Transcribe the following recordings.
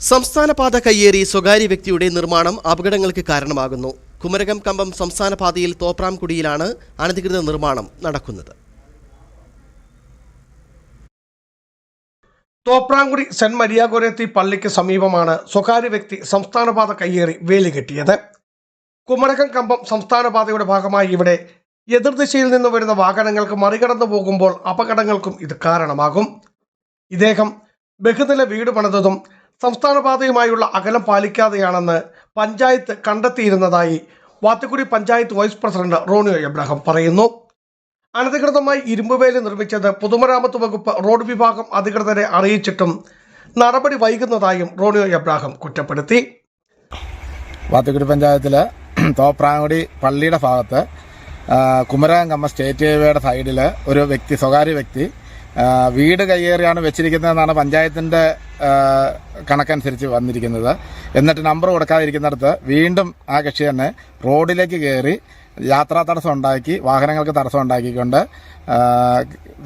സംസ്ഥാന പാത കയ്യേറി സ്വകാര്യ വ്യക്തിയുടെ നിർമ്മാണം അപകടങ്ങൾക്ക് കാരണമാകുന്നു. കുമരകം കമ്പം സംസ്ഥാന പാതയിൽ തോപ്രാംകുടിയിലാണ് അനധികൃത നിർമ്മാണം നടക്കുന്നത്. തോപ്രാങ്കുടി സെന്റ് മരിയാഗോരത്തി പള്ളിക്ക് സമീപമാണ് സ്വകാര്യ വ്യക്തി സംസ്ഥാനപാത കയ്യേറി വേലി കെട്ടിയത്. കുമരകം കമ്പം സംസ്ഥാനപാതയുടെ ഭാഗമായി ഇവിടെ എതിർദിശയിൽ നിന്ന് വരുന്ന വാഹനങ്ങൾക്ക് മറികടന്നു പോകുമ്പോൾ അപകടങ്ങൾക്കും ഇത് കാരണമാകും. ഇദ്ദേഹം ബഹുനില വീട് പണിതതും സംസ്ഥാനപാതയുമായുള്ള അകലം പാലിക്കാതെയാണെന്ന് പഞ്ചായത്ത് കണ്ടെത്തിയിരുന്നതായി വാത്തുക്കുടി പഞ്ചായത്ത് വൈസ് പ്രസിഡന്റ് റോണിയോ എബ്രഹാം പറയുന്നു. അനധികൃതമായി ഇരുമ്പുവേലി നിർമ്മിച്ചത് പൊതുമരാമത്ത് വകുപ്പ് റോഡ് വിഭാഗം അധികൃതരെ അറിയിച്ചിട്ടും നടപടി വൈകുന്നതായും റോണിയോ എബ്രാഹിം കുറ്റപ്പെടുത്തി. വാത്തുക്കുടി പഞ്ചായത്തിലെ തോപ്രാങ്കുടി പള്ളിയുടെ ഭാഗത്ത് ആ, കുമരകം കമ്മ സ്റ്റേറ്റ് ഹൈവേയുടെ സൈഡിൽ ഒരു വ്യക്തി സ്വകാര്യ വ്യക്തി വീട് കയ്യേറിയാണ് വെച്ചിരിക്കുന്നതെന്നാണ് പഞ്ചായത്തിന്റെ കണക്കനുസരിച്ച് വന്നിരിക്കുന്നത്. എന്നിട്ട് നമ്പർ കൊടുക്കാതിരിക്കുന്നിടത്ത് വീണ്ടും ആ കക്ഷി തന്നെ റോഡിലേക്ക് കയറി യാത്രാ തടസ്സം ഉണ്ടാക്കി വാഹനങ്ങൾക്ക് തടസ്സം ഉണ്ടാക്കിക്കൊണ്ട്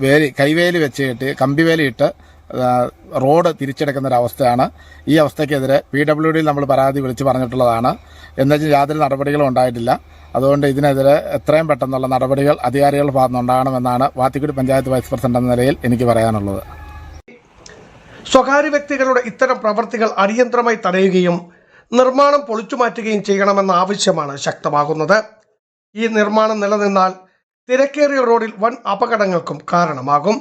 വേലി കൈവേലി വെച്ച് കെട്ടി കമ്പിവേലി റോഡ് തിരിച്ചെടുക്കുന്ന ഒരു അവസ്ഥയാണ് ഈ അവസ്ഥയ്ക്കെതിരെ പി ഡബ്ല്യു ഡിയിൽ നമ്മൾ പരാതി വിളിച്ചു പറഞ്ഞിട്ടുള്ളതാണ്. എന്നുവെച്ചാൽ യാതൊരു നടപടികളും ഉണ്ടായിട്ടില്ല. അതുകൊണ്ട് ഇതിനെതിരെ എത്രയും പെട്ടെന്നുള്ള നടപടികൾ അധികാരികളുടെ ഭാഗത്തുനിന്നുണ്ടാകണമെന്നാണ് വാത്തിക്കുടി പഞ്ചായത്ത് വൈസ് പ്രസിഡന്റ് എന്ന നിലയിൽ എനിക്ക് പറയാനുള്ളത്. സ്വകാര്യ വ്യക്തികളുടെ ഇത്തരം പ്രവർത്തികൾ അടിയന്തരമായി തടയുകയും നിർമ്മാണം പൊളിച്ചു മാറ്റുകയും ചെയ്യണമെന്ന ആവശ്യമാണ് ശക്തമാകുന്നത്. ഈ നിർമ്മാണം നിലനിന്നാൽ തിരക്കേറിയ റോഡിൽ വൻ അപകടങ്ങൾക്കും കാരണമാകും.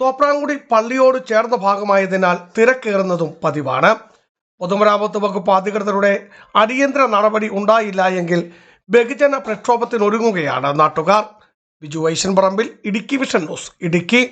തോപ്രാങ്കുടി പള്ളിയോട് ചേർന്ന ഭാഗമായതിനാൽ തിരക്കേറുന്നതും പതിവാണ്. പൊതുമരാമത്ത് വകുപ്പ് അധികൃതരുടെ അടിയന്തര നടപടി ഉണ്ടായില്ല എങ്കിൽ ബഹുജന പ്രക്ഷോഭത്തിനൊരുങ്ങുകയാണ് നാട്ടുകാർ. ബിജു വൈശൻ പറമ്പിൽ ഇടുക്കി വിഷൻ ന്യൂസ് ഇടുക്കി.